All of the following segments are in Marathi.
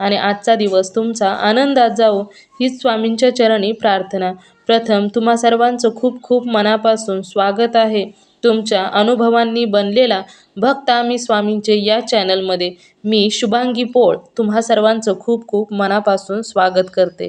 आणि आजचा दिवस तुमचा आनंदात जाओ हीच स्वामींच्या चरणी प्रार्थना. प्रथम तुम्हा सर्वांचं खूप खूप मनापासून स्वागत आहे. तुमच्या अनुभवांनी बनलेला भक्त आम्ही स्वामींचे या चॅनलमध्ये मी शुभांगी पोळ तुम्हा सर्वांचं खूप खूप मनापासून स्वागत करते.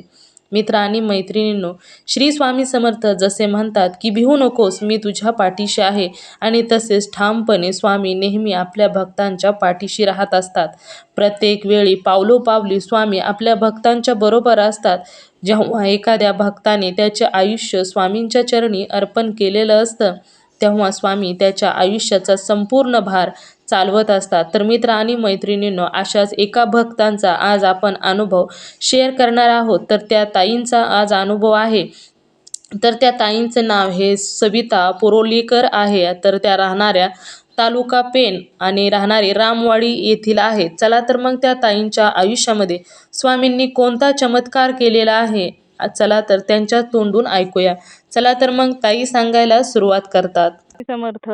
मित्र आणि मैत्रिणींनो श्री स्वामी समर्थ जसे म्हणतात की भिवू नकोस मी तुझ्या पाठीशी आहे. आणि तसेच ठामपणे स्वामी नेहमी आपल्या भक्तांच्या पाठीशी राहत असतात. प्रत्येक वेळी पावलोपावली स्वामी आपल्या भक्तांच्या बरोबर असतात. जेव्हा एखाद्या भक्ताने त्याचे आयुष्य स्वामींच्या चरणी अर्पण केलेलं असतं तेव्हा स्वामी त्याच्या आयुष्याचा संपूर्ण भार चालवत असतात. तर मित्र आणि मैत्रिणींनो अशाच एका भक्तांचा आज आपण अनुभव शेअर करणार आहोत. तर त्या ताईंचा आज अनुभव आहे. तर त्या ताईंचं नाव हे सविता पोरोलीकर आहे. तर त्या राहणाऱ्या तालुका पेन आणि राहणारे रामवाडी येथील आहेत चला तर मग त्या ताईंच्या आयुष्यामध्ये स्वामींनी कोणता चमत्कार केलेला आहे? चला तर त्यांच्या तोंडून ऐकूया. चला तर मग ताई सांगायला सुरुवात करतात. समर्थ.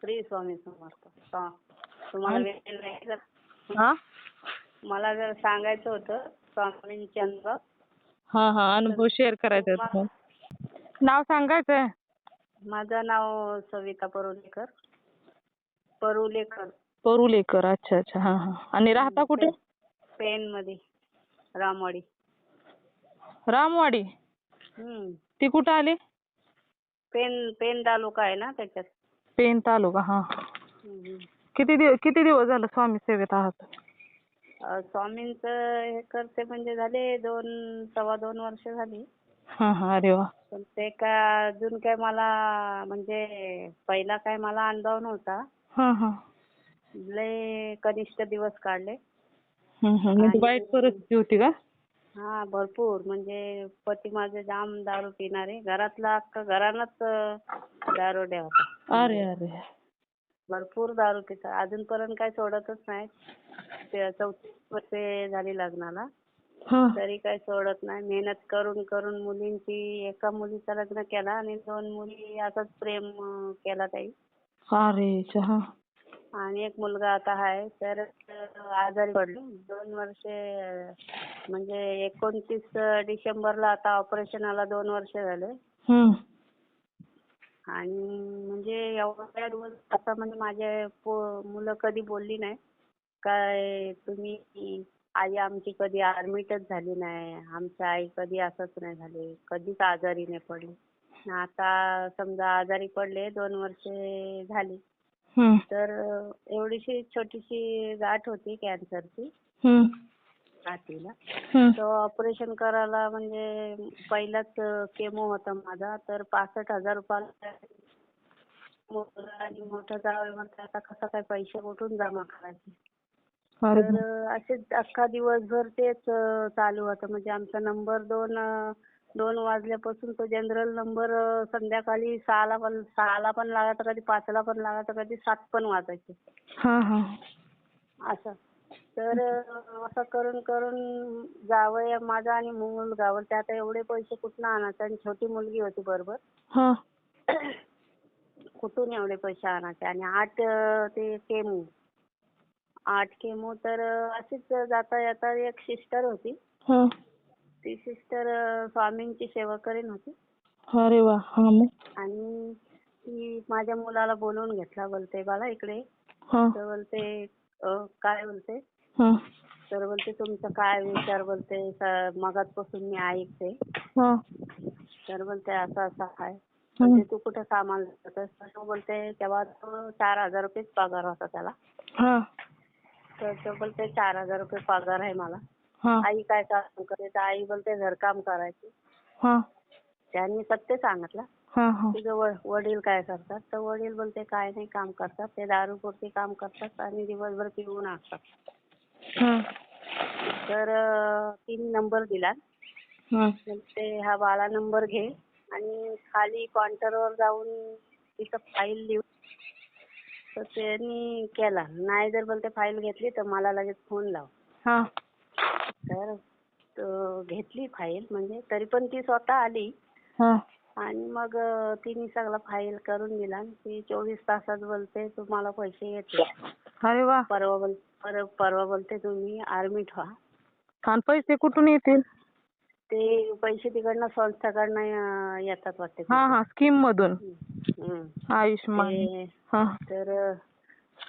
श्री स्वामी समर्थ. सा- तुम्हाला वेळ नाही? हा? मला जर सांगायचं होतं स्वामींचे अनुभव हा हा अनुभव शेअर करायचा आहे तुम्हाला. नाव सांगायचंय. माझं नाव सविता परुलेकर. परुलेकर. परुलेकर अच्छा अच्छा हा हा. आणि राहता कुठे? पेन मध्ये रामवाडी. रामवाडी? हम्म. ती कुठं आली? पेन पेन तालुका आहे ना त्याच्यात. पेन तालुका हा. किती दिवस किती दिवस झालं स्वामी सेवेत आहात? स्वामींचं हे करते म्हणजे झाले दोन सव्वा दोन वर्ष झाली. हा हा अरे वा. पण ते काय अजून काय मला म्हणजे पहिला काय मला अनुभव नव्हता. हा हा. लय कनिष्ठ दिवस काढले. हम्म, हम्म. म्हणजे वाईट परिस्थिती होती का? हा भरपूर. म्हणजे पती माझे जाम दारू पिणारे. घरातला अख्खा घरानच दारुड्या होता. अरे अरे. भरपूर दारू पिता अजूनपर्यंत काय सोडतच नाही. ते चौतीस वर्षे झाली लग्नाला. हा. तरी काय सोडत नाही. मेहनत करून करून मुलींची एका मुलीचं लग्न केला आणि दोन मुली असंच प्रेम केला ताई. अरे हा आणि एक मुलगा आता आहे. तर आजारी पडलो. दोन वर्षे म्हणजे एकोणतीस डिसेंबरला आता ऑपरेशनाला दोन वर्ष झाले. आणि म्हणजे एवढ्या दिवस आता म्हणजे माझे पो- मुलं कधी बोलली नाही. काय तुम्ही आई आमची कधी ऍडमिटच झाली नाही आमची आई कधी असंच नाही झाली कधीच आजारी नाही पडली. आता समजा आजारी पडले दोन वर्षे झाली. हम्म. तर एवढीशी छोटीशी गाठ होती कॅन्सरची हम्म. हम्म तर ऑपरेशन करायला म्हणजे पहिलाच केमो होता माझा. तर पासष्ट हजार रुपयाला आणि मोठा जावई म्हणतात. आता कसं काय पैसे कुठून जमा करायचे? अरे तर असेच अख्खा दिवसभर तेच चालू होतं. म्हणजे आमचा नंबर दोन दोन वाजल्यापासून तो जनरल नंबर संध्याकाळी सहाला पण सहाला पण लागायचा कधी पाचला पण लागायचा कधी सात पण वाजायचे. असं. तर असं करून करून जावई माझा आणि मुलगा ते आता एवढे पैसे कुठनं आणायचे? आणि छोटी मुलगी होती बरोबर. हा. कुठून एवढे पैसे आणायचे? आणि आठ ते केमो. आठ केमो तर अशीच जाता येता एक सिस्टर होती. हा. ती सिस्टर स्वामींची सेवा करीन होती. अरे वा हा मग. आणि ती माझ्या मुलाला बोलवून घेतला बोलते बाळा इकडे. हा. तर बोलते काय बोलते? हा. तर बोलते तुमचं काय विचार बोलते मगाचपासून मी ऐकते. हा. तर बोलते असं असं आहे. म्हणजे तू कुठे तर तो बोलते तेव्हा तो चार हजार रुपयेच पगार होता त्याला. हा. तर तो बोलते चार हजार रुपये पगार आहे मला. हा. आई काय काम करते? आई बोलते घरकाम करायची. हा. त्यांनी सत्य सांगितलं. हा हा. व- वडील काय करतात तर वडील बोलते काय नाही काम करतात. ते दारूपुरती काम करतात आणि दिवसभर पिऊन असतात हा. तर तिने नंबर दिला. हा. बोलते हा बाळा नंबर घे आणि खाली काउंटरवर जाऊन तिथं फाईल लिहून तर त्यांनी केला. नाही जर बोलते फाईल घेतली तर मला लगेच फोन लाव. हा. तर तो घेतली फाईल म्हणजे तरी पण ती स्वतः आली. आणि मग तिने सगळं फाईल करून दिला आणि ती चोवीस तासात बोलते तुम्हाला पैसे येते अरे वा. परवा बोल पर- परवा बोलते तुम्ही आर्मीत व्हा आणि पैसे कुठून येतील? ते पैसे तिकडनं संस्थाकडनं अं, येतात वाटते हा हा स्कीम मधून. हम्म. आयुष्मान ते हा. तर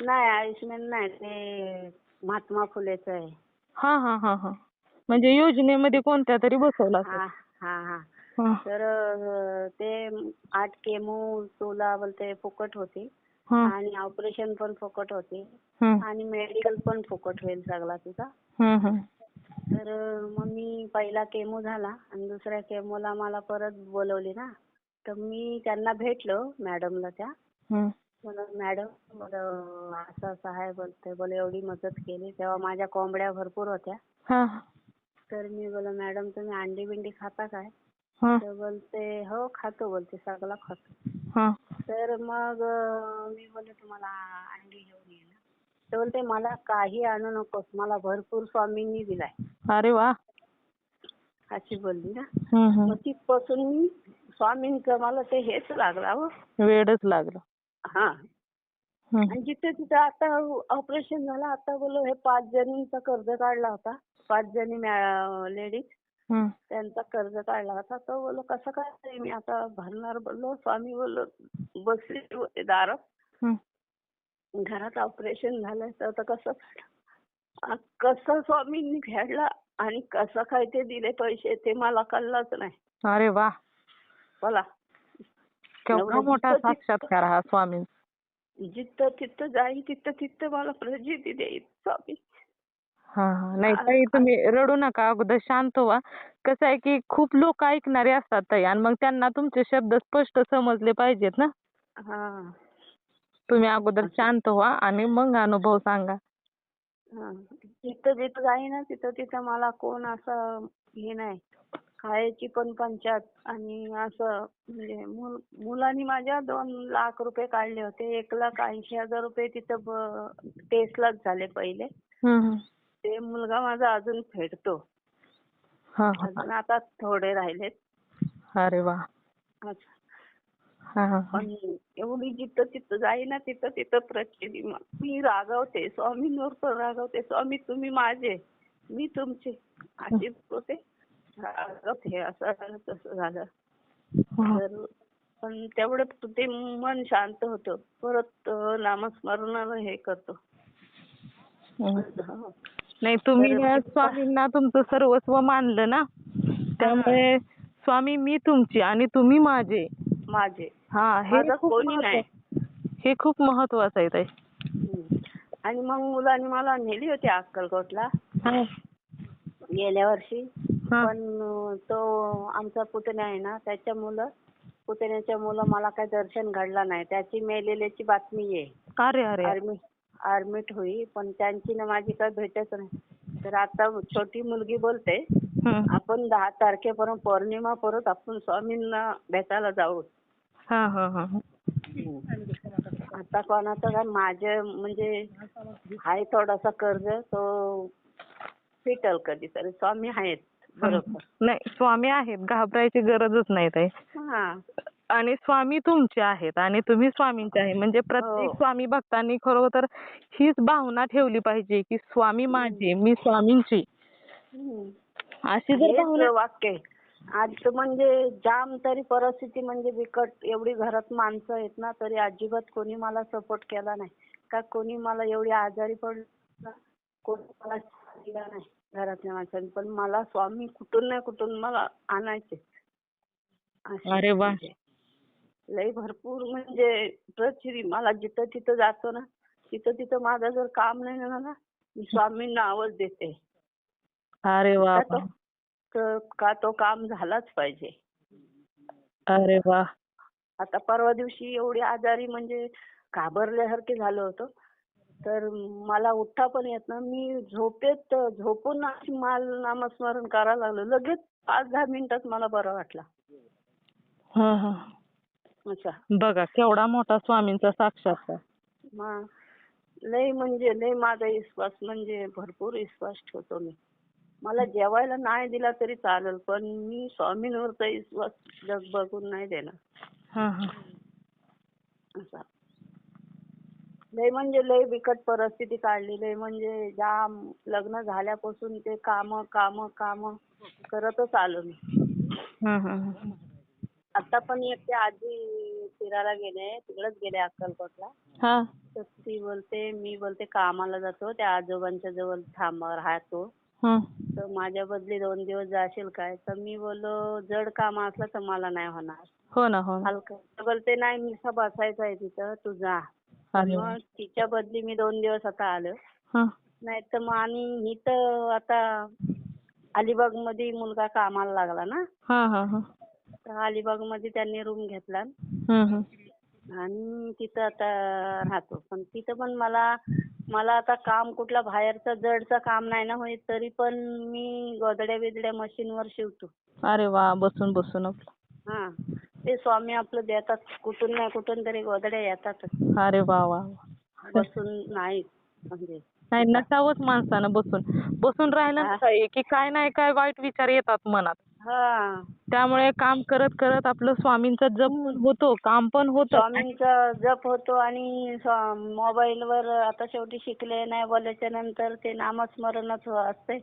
नाही आयुष्यमान नाही ते महात्मा फुलेचं आहे. हा हा हा हा. म्हणजे योजनेमध्ये कोणत्या तरी बसवला हा हा हा. तर ते आठ केमो तुला बोलते फुकट होती. आणि ऑपरेशन पण फुकट होते. आणि मेडिकल पण फुकट होईल सगळा तुझा. तर मग मी पहिला केमो झाला आणि दुसऱ्या केमोला मला परत बोलवली ना. तर मी त्यांना भेटलो मॅडमला त्या. मॅडम असं असं आहे बोलते. बोले एवढी मदत केली. तेव्हा माझ्या कोंबड्या भरपूर होत्या. तर मी बोला मॅडम तुम्ही अंडी बिंडी खाता काय? तर बोलते हो खातो बोलते सगळं खातो. हा. तर मग मी बोलले तुम्हाला अंडी घेऊन ये ना. तर बोलते मला काही आणू नकोस मला भरपूर स्वामींनी दिलाय. अरे वा. अशी बोलली ना. मग. तिथपासून मी स्वामींचं मला ते हेच लागला हो वेडच लागलं. हा. आणि जिथे तिथे आता ऑपरेशन झालं आता बोलो हे पाच जणींचा कर्ज काढला होता. पाच जणी लेडीज. त्यांचा कर्ज काढला होता. तो बोलो कसं काय मी आता भरणार बोललो. स्वामी बोललो बसले होते दारात. घरात ऑपरेशन झालंय तर कसं कसं स्वामींनी फेडला आणि कसं काय ते दिले पैसे ते मला कळलंच नाही. अरे वा. बोला. केवढा मोठा साक्षात्कार हा स्वामी जिथं तिथं जाईल तिथं तिथं मला प्रचिती देईल स्वामी. हा हा. नाही ताई तुम्ही रडू नका अगोदर शांत व्हा. कसं आहे की खूप लोक ऐकणारे असतात ताई आणि मग त्यांना तुमचे शब्द स्पष्ट समजले पाहिजेत ना. हा. तुम्ही अगोदर शांत व्हा आणि मग अनुभव सांगा. हा. जिथं जिथं जाईना तिथं तिथं मला कोण असं हे नाही. खायची पण पंचायत आणि असं म्हणजे मुल- मुलांनी माझ्या दोन लाख रुपये काढले होते. एक लाख ऐंशी हजार रुपये तिथं टेस्टलाच झाले पहिले. ते मुलगा माझा अजून फेडतो. हा हा. अजून आता थोडे राहिलेत. अरे वा. हा हा पण एवढी जिथं तिथं जाईना तिथं तिथं प्रचिती म- मी रागवते. स्वामींवर पण रागवते. स्वामी तुम्ही माझे मी तुमचे. अशी होते. रागवते. असं झालं तसं झालं. हा. तर पण तेवढं ते मन शांत होतं. परत अं, नामस्मरणाला हे करतो. हम्म. हो. नाही तुम्ही स्वामींना तुमचं सर्वस्व मानलं ना? त्यामुळे स्वामी मी तुमची आणि तुम्ही माझे. माझे. हा हे माझं खूप कोणी नाही. महत्व- हे खूप महत्वाचं आहे ताई. हम्म. आणि मग मुलांनी मला नेली होती अक्कलकोटला. हा. गेल्या वर्षी. हा. पण अं, तो आमचा पुतण्या आहे ना त्याच्या मुलं पुतण्याच्या मुलं मला काही दर्शन घडलं नाही. त्याची मेलेल्याची बातमी आहे. अरे अरे. आर्मीत होई पण त्यांची ना माझी काही भेटच नाही. तर आता छोटी मुलगी बोलते. आपण दहा तारखेपर्यंत पौर्णिमा परत आपण स्वामींना भेटायला जाऊ. हा हा हा आता कोणाचं काय माझे म्हणजे आहे थोडासा कर्ज तो फिटल कधीतरी. स्वामी आहेत बरोबर. नाही स्वामी आहेत घाबरायची गरजच नाही ताई. हा. आणि स्वामी तुमचे आहेत आणि तुम्ही स्वामींचे आहे म्हणजे प्रत्येक हो. स्वामी भक्तांनी खरोखर हीच भावना ठेवली पाहिजे की स्वामी माझे मी स्वामींची. अशी जर भावना वाक्य आहे. आज म्हणजे जाम तरी परिस्थिती म्हणजे बिकट एवढी घरात माणसं आहेत ना तरी अजिबात कोणी मला सपोर्ट केला नाही का कोणी मला एवढी आजारी पडला कोणी मला दिला नाही घरातल्या माणसांनी पण मला स्वामी कुठून नाही कुठून मला आणायचे अरे वा. लय भरपूर म्हणजे प्रचिती मला जिथं तिथं जातो ना तिथं तिथं माझं जर काम नाही ना मला मी स्वामींना आवाज देते. अरे वा का तो- तर का तो काम झालाच पाहिजे. अरे वा आता परवा दिवशी एवढी आजारी म्हणजे घाबरल्यासारखे झालं होतं. तर मला उठता पण येत ना मी झोपेत झोपून माल नामस्मरण करायला लागलो. लगेच पाच दहा मिनिटात मला बरं वाटलं. बघा केवढा मोठा स्वामींचा साक्षात्कार लय म्हणजे लय माझा विश्वास म्हणजे भरपूर विश्वास ठेवतो मी. मला जेवायला नाही दिला तरी चालेल पण मी स्वामींवरचा विश्वास जग बघून नाही देणार. हा हा. असा. लय म्हणजे लय बिकट परिस्थिती काढली लय म्हणजे जाम लग्न झाल्यापासून ते काम काम काम करतच आलो मी. हा हा हा. आता पण एक ते आजी फिरायला गेले तिकडेच गेले अक्कलकोटला. हा. तर ती बोलते मी बोलते कामाला जातो त्या आजोबांच्या जवळ थांब राहतो हा. तर माझ्या बदली दोन दिवस जाशील काय? तर मी बोललो जड काम असलं तर मला नाही होणार. हो ना हो ना. हलकं. तर बोलते नाही मी बसायचं आहे तिथं तू जा. अरे वा. मग तिच्या बदली मी दोन दिवस आता आलो. हा. नाही तर मग आणि इथं आता अलिबागमध्ये मुलगा कामाला लागला ना? हा हा हा. अलिबागमध्ये त्यांनी रूम घेतला. आणि तिथं आता राहतो. पण तिथं पण मला मला आता काम कुठलं बाहेरचं जडचं काम नाही ना होत तरी पण मी गोदड्या बिदड्या मशीनवर शिवतो. अरे वा बसून बसून. आपलं हा ते स्वामी आपलं देतात. कुठून नाही कुठून तरी गोदड्या येतातच. अरे वा वा. बसून नाही म्हणजे. नाही नसावंच माणसानं बसून. बसून राहिलं ना. ताई, की काय नाही काय वाईट विचार येतात मनात. हा. त्यामुळे काम करत करत आपलं स्वामींचा जप पण होतो काम पण होतं. स्वामींचा जप होतो आणि मोबाईल वर आता शेवटी शिकले नाही बोलायच्या नंतर ते नामस्मरणच असते.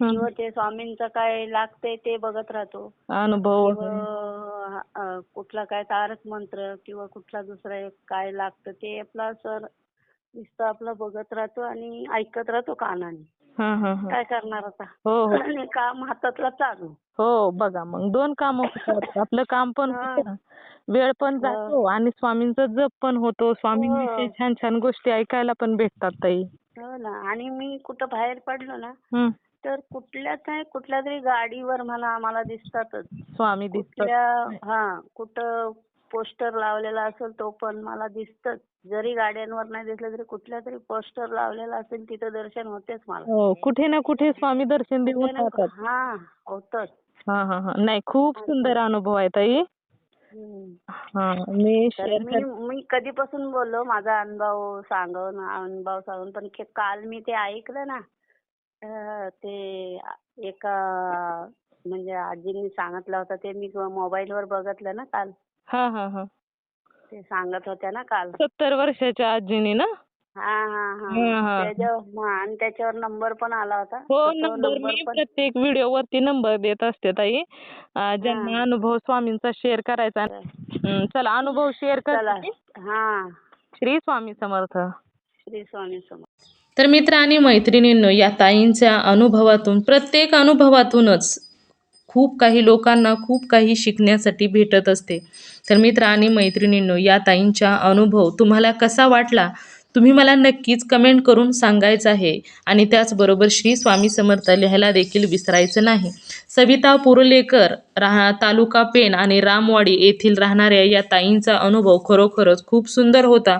किंवा ते स्वामींचं काय लागते ते बघत राहतो. अनुभव किंवा अ, कुठला काय तारक मंत्र किंवा कुठला दुसरा एक काय लागतं ते आपला सर नुसतं आपलं बघत राहतो आणि ऐकत राहतो कानाने. हा हा हा. काय करणार आता? हो हो. आणि काम हातातला चालू. हो बघा मग दोन काम होतात. आपलं काम पण हा. होतं वेळ पण जातो आणि स्वामींचा जप पण होतो. स्वामींविषयी हो. छान छान गोष्टी ऐकायला पण भेटतात ताई. हो ना. आणि मी कुठं बाहेर पडलो ना. तर कुठल्याच नाही कुठल्या तरी गाडीवर मला आम्हाला दिसतातच. स्वामी दिसतात. कुठल्या हा कुठं पोस्टर लावलेला असेल तो पण मला दिसतच. जरी गाड्यांवर नाही दिसलं तरी कुठल्या तरी पोस्टर लावलेला असेल तिथं दर्शन होतेच मला. हो कुठे ना कुठे स्वामी दर्शन देऊन हा होतच. हा हा हा. नाही खूप सुंदर अनुभव आहे ताई. हा मी शेअर मी मी कधीपासून बोललो माझा अनुभव सांगून अनुभव सांगून पण के- काल मी ते ऐकलं ना अं, ते एका म्हणजे आजींनी सांगितलं होतं ते मी मोबाईलवर बघितलं ना काल. हा हा हा. ते सांगत होत्या ना काल. सत्तर वर्षाच्या आजीनी ना? हा हा हा, हा हा. त्याच्यावर हा, आणि त्याच्यावर नंबर पण आला होता. हो तर तो नंबर मी पण प्रत्येक व्हिडिओ वरती नंबर देत असते ताई. ज्यांना अनुभव स्वामींचा शेअर करायचा चला अनुभव शेअर चला. करते हा. श्री स्वामी समर्थ. श्री स्वामी समर्थ. तर मित्र आणि मैत्रिणींनो या ताईंच्या अनुभवातून प्रत्येक अनुभवातूनच खूप काही लोकांना खूप काही शिकण्यासाठी भेटत असते. तर मित्र आणि मैत्रिणींनो या ताईंचा अनुभव तुम्हाला कसा वाटला? तुम्ही मला नक्कीच कमेंट करून सांगायचं आहे. आणि त्याचबरोबर श्री स्वामी समर्थ लिहायला देखील विसरायचं नाही. सविता पुरलेकर राहा तालुका पेण आणि रामवाडी येथील राहणाऱ्या या ताईंचा अनुभव खरोखरच खूप सुंदर होता.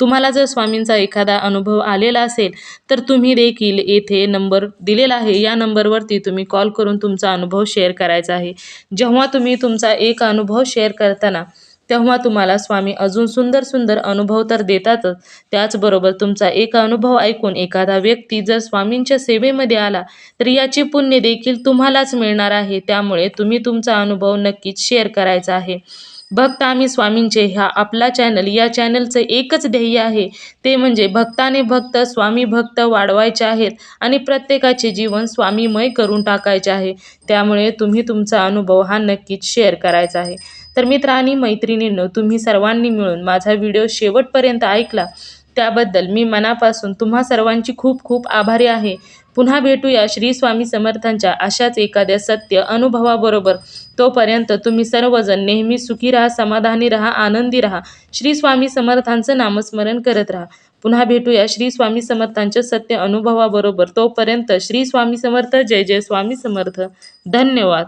तुम्हाला जर स्वामींचा एखादा अनुभव आलेला असेल तर तुम्ही देखील येथे नंबर दिलेला आहे. या नंबरवरती तुम्ही कॉल करून तुमचा अनुभव शेअर करायचा आहे. जेव्हा तुम्ही तुमचा एक अनुभव शेअर करताना तेव्हा तुम्हाला स्वामी अजून सुंदर सुंदर अनुभव तर देतातच. त्याचबरोबर तुमचा एक अनुभव ऐकून एखादा व्यक्ती जर स्वामींच्या सेवेमध्ये आला तर याचे पुण्य देखील तुम्हालाच मिळणार आहे. त्यामुळे तुम्ही तुमचा अनुभव नक्कीच शेअर करायचा आहे. भक्त आम्ही स्वामींचे ह्या आपला चॅनल या चॅनलचं एकच ध्येय आहे. ते म्हणजे भक्ताने भक्त स्वामी भक्त वाढवायचे आहेत आणि प्रत्येकाचे जीवन स्वामीमय करून टाकायचे आहे. त्यामुळे तुम्ही तुमचा अनुभव हा नक्कीच शेअर करायचा आहे. तर मित्र आणि मैत्रिणींनो तुम्ही सर्वांनी मिळून माझा व्हिडिओ शेवटपर्यंत ऐकला. त्याबद्दल मी मनापासून तुम्हा सर्वांची खूप खूप आभारी आहे. पुन्हा भेटूया श्री स्वामी समर्थांच्या अशाच एखाद्या सत्य अनुभवाबरोबर. तोपर्यंत तुम्ही सर्वजण नेहमी सुखी राहा समाधानी राहा आनंदी राहा. श्री स्वामी समर्थांचं नामस्मरण करत राहा. पुन्हा भेटूया श्री स्वामी समर्थांच्या सत्य अनुभवाबरोबर. तोपर्यंत श्री स्वामी समर्थ. जय जय स्वामी समर्थ. धन्यवाद.